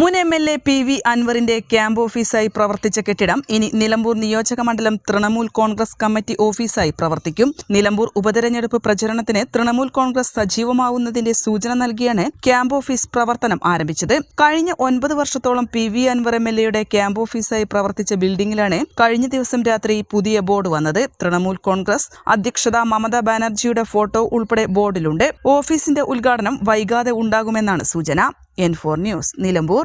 മുൻ M L A P V അൻവറിന്റെ camp ഓഫീസായി പ്രവർത്തിച്ച കെട്ടിടം ഇനി നിലമ്പൂർ നിയോജക മണ്ഡലം തൃണമൂൽ കോൺഗ്രസ് കമ്മിറ്റി ഓഫീസായി പ്രവർത്തിക്കും. നിലമ്പൂർ ഉപതെരഞ്ഞെടുപ്പ് പ്രചരണത്തിന് തൃണമൂൽ കോൺഗ്രസ് സജീവമാവുന്നതിന്റെ സൂചന നൽകിയാണ് ക്യാമ്പ് ഓഫീസ് പ്രവർത്തനം ആരംഭിച്ചത്. കഴിഞ്ഞ ഒൻപത് വർഷത്തോളം P V Anvar M L എയുടെ ക്യാമ്പ് ഓഫീസായി പ്രവർത്തിച്ച ബിൽഡിംഗിലാണ് കഴിഞ്ഞ ദിവസം രാത്രി പുതിയ ബോർഡ് വന്നത്. തൃണമൂൽ കോൺഗ്രസ് അധ്യക്ഷത മമതാ ബാനർജിയുടെ ഫോട്ടോ ഉൾപ്പെടെ ബോർഡിലുണ്ട്. ഓഫീസിന്റെ ഉദ്ഘാടനം വൈകാതെ ഉണ്ടാകുമെന്നാണ് സൂചന. N four news Nilambur